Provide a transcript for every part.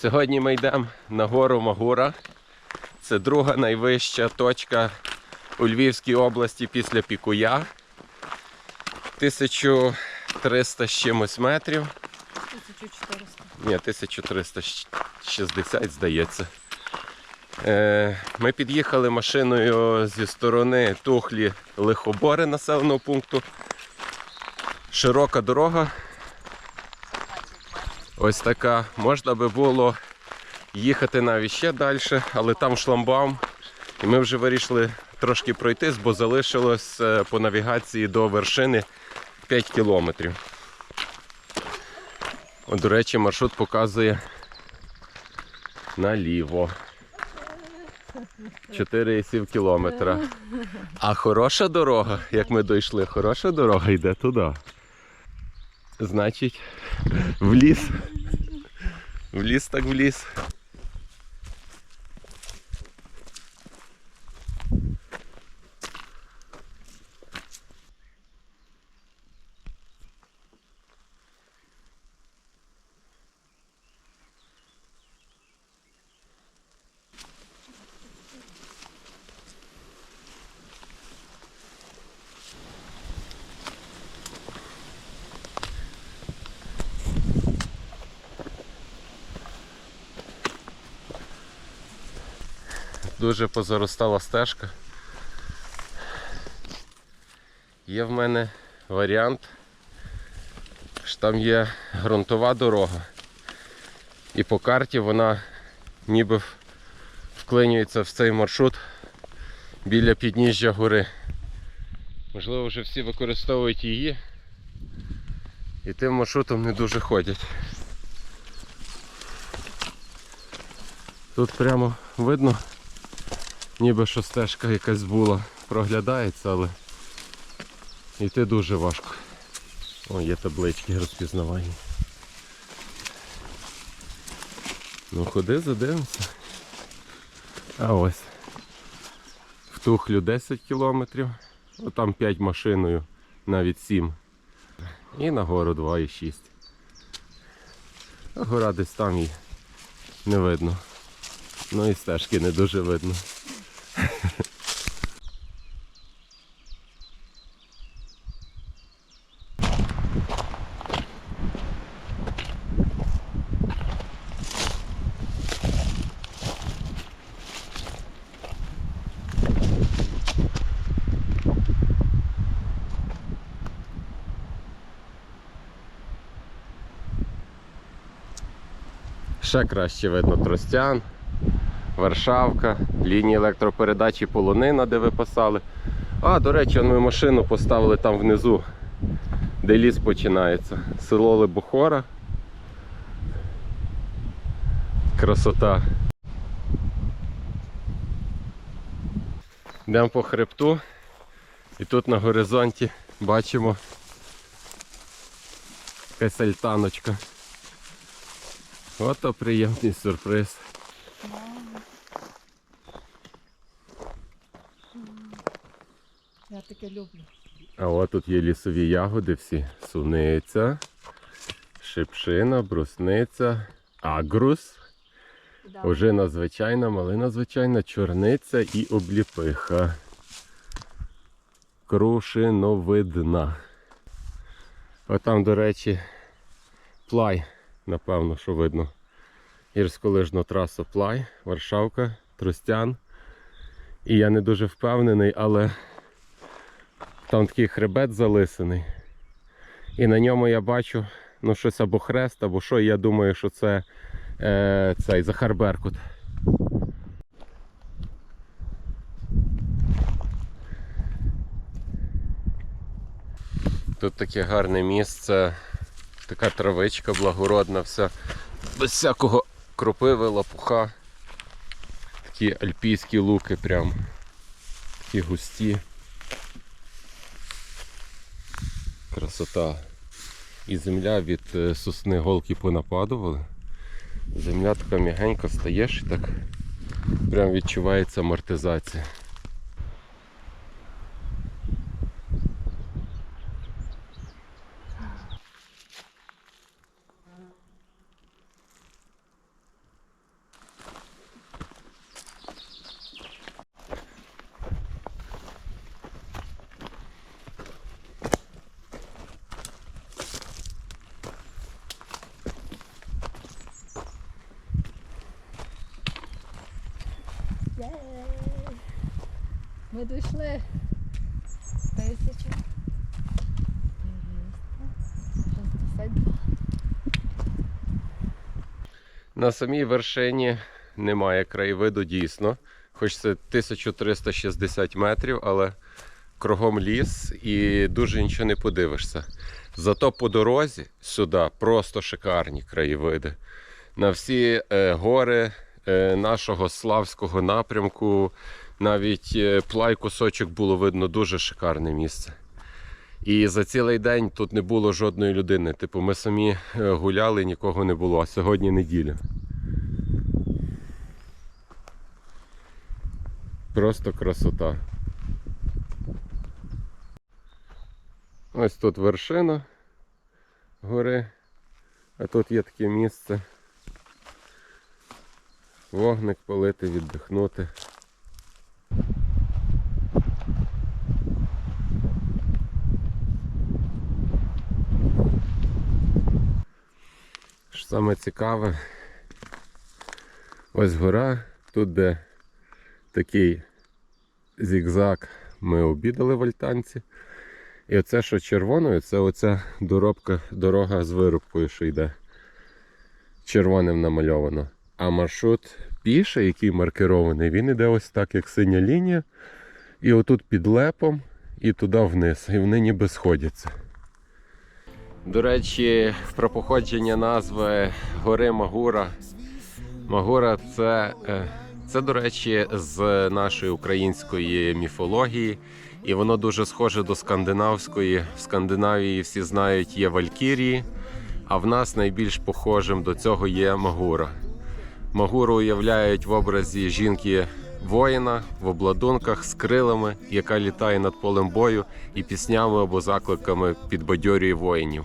Сьогодні ми йдемо на гору Магура. Це друга найвища точка у Львівській області після Пікуя. 1300 з чимось метрів. 1400. Ні, 1360, здається. Е, Ми під'їхали машиною зі сторони Тухлі Лихобори населеного пункту. Широка дорога. Ось така. Можна би було їхати навіть ще далі, але там шламбаум. І ми вже вирішили трошки пройтись, бо залишилось е, по навігації до вершини 5 кілометрів. О, До речі, маршрут показує наліво. 4,7 кілометра. А хороша дорога, як ми дійшли, хороша дорога йде туди. Значить, в ліс. В ліс так в ліс. Дуже позаростала стежка. Є в мене варіант, що там є ґрунтова дорога. І по карті вона ніби вклинюється в цей маршрут біля підніжжя гори. Можливо, вже всі використовують її і тим маршрутом не дуже ходять. Тут прямо видно, ніби що стежка якась була, проглядається, але йти дуже важко. О, є таблички розпізнавання. Ну ходи, задивимося. А ось. В Тухлю 10 кілометрів, а там 5 машиною, навіть 7. І на гору 2,6. А гора десь там і не видно. Ну і стежки не дуже видно. Ще краще видно Тростян, Варшавка, лінії електропередачі полонина, де ви писали. А, до речі, ми машину поставили там внизу, де ліс починається. Село Лебухора. Красота. Йдемо по хребту. І тут на горизонті бачимо якась альтаночка. Ото приємний сюрприз. Я таке люблю. А от тут є лісові ягоди всі. Суниця, шипшина, брусниця, агрус, Да. ожина звичайна, малина звичайна, чорниця і обліпиха. Крушиновидна. Отам, до речі, плай, напевно, що видно. Гірськолижна траса Плай, Варшавка, Тростян. І я не дуже впевнений, але там такий хребет залисаний. І на ньому я бачу ну, щось або хрест, або що, і я думаю, що це е, цей Захар Беркут. Тут таке гарне місце, така травичка благородна, вся, без всякого кропиви, лапуха. Такі альпійські луки прям. Такі густі. Красота. І земля від е, сосни голки понападували. Земля така м'ягенька стаєш і так прям відчувається амортизація. Ми дійшли. Тисяча. 362. На самій вершині немає краєвиду дійсно, хоч це 1360 метрів, але кругом ліс і дуже нічого не подивишся. Зато по дорозі сюди просто шикарні краєвиди. На всі е, гори е, нашого славського напрямку, навіть е, плай кусочок було видно дуже шикарне місце. І за цілий день тут не було жодної людини. Типу, ми самі е, гуляли, нікого не було. А сьогодні неділя. Просто красота. Ось тут вершина гори, а тут є таке місце. Вогник полити, віддихнути. Саме цікаве, ось гора, тут де такий зігзаг ми обідали в альтанці. І оце, що червоною, це оця доробка, дорога з вирубкою, що йде. Червоним намальовано. А маршрут піше, який маркерований, він іде ось так, як синя лінія. І отут під лепом, і туди вниз. І вони ніби сходяться. До речі, про походження назви гори Магура. Магура це, е, це, до речі, з нашої української міфології, і воно дуже схоже до скандинавської. В Скандинавії всі знають є Валькірії, а в нас найбільш похожим до цього є Магура. Магуру уявляють в образі жінки воїна в обладунках з крилами, яка літає над полем бою і піснями або закликами підбадьорює воїнів.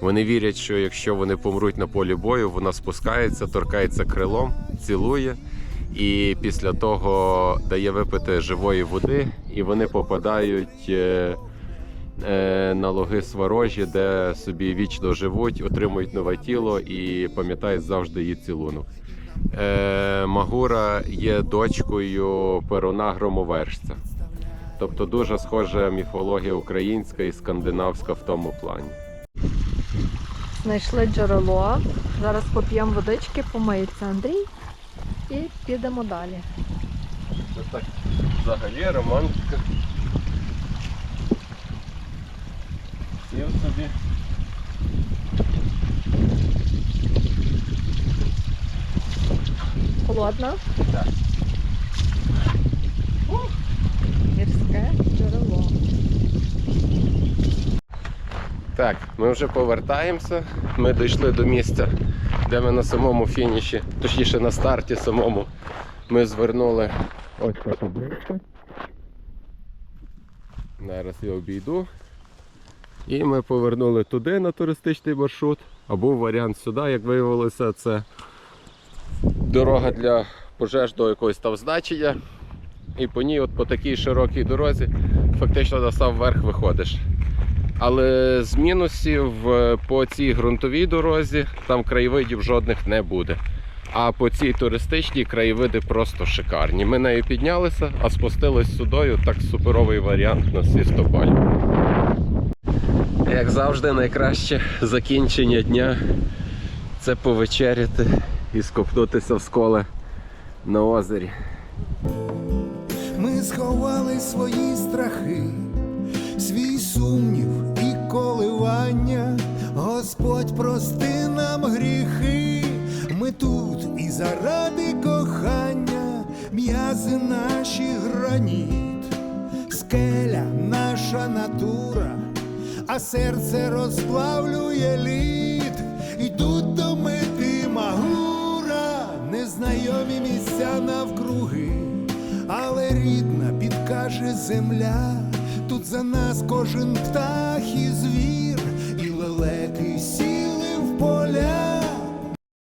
Вони вірять, що якщо вони помруть на полі бою, вона спускається, торкається крилом, цілує, і після того дає випити живої води, і вони попадають е, е, на логи сварожі, де собі вічно живуть, отримують нове тіло і пам'ятають завжди її цілунок. Е, Магура є дочкою Перуна Громовержця. Тобто дуже схожа міфологія українська і скандинавська в тому плані. Знайшли джерело. Зараз поп'ємо водички, помиється Андрій і підемо далі. Це так взагалі романтика. Сів собі. Холодно? Так. Гірське джерело. Так, ми вже повертаємося. Ми дійшли до місця, де ми на самому фініші, точніше на старті самому, ми звернули ось ця табличка. Зараз я обійду. І ми повернули туди на туристичний маршрут. А був варіант сюди, як виявилося, це дорога для пожежного якогось там значення. І по ній, от по такій широкій дорозі, фактично на сам верх виходиш. Але з мінусів е, по цій ґрунтовій дорозі там краєвидів жодних не буде. А по цій туристичній краєвиди просто шикарні. Ми нею піднялися, а спустились судою. Так суперовий варіант на всі 100 балів. Як завжди, найкраще закінчення дня це повечеряти і скопнутися в сколе на озері. Ми сховали свої страхи, свій сумнів і коливання. Господь прости нам гріхи. Ми тут і заради кохання, м'язи наші граніт, скеля наша натура, а серце розплавлює лід. Земля, тут за нас кожен птах і звір.